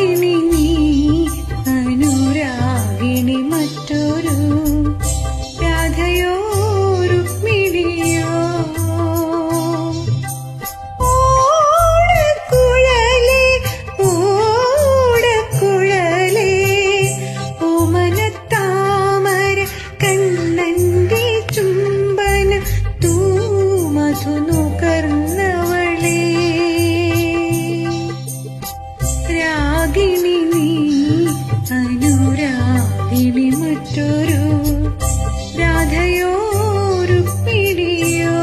你。കിളി മറ്റൊരു രാധയോ ഒരു പിടിയോ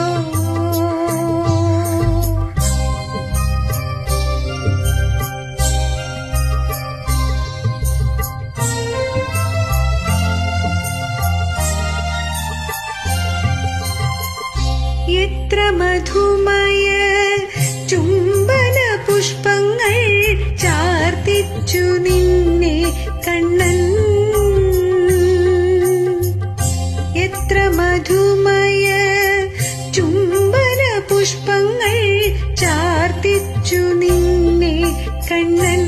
എത്ര മധുമയ ചുംബന പുഷ്പങ്ങൾ ചാർത്തിച്ചു നിന്നെ കണ്ണ മധുമയ ചുംബന പുഷ്പങ്ങൾ ചാർത്തിച്ചു നിന്നെ കണ്ണൻ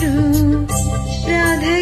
മറ്റൊരു രാധയോ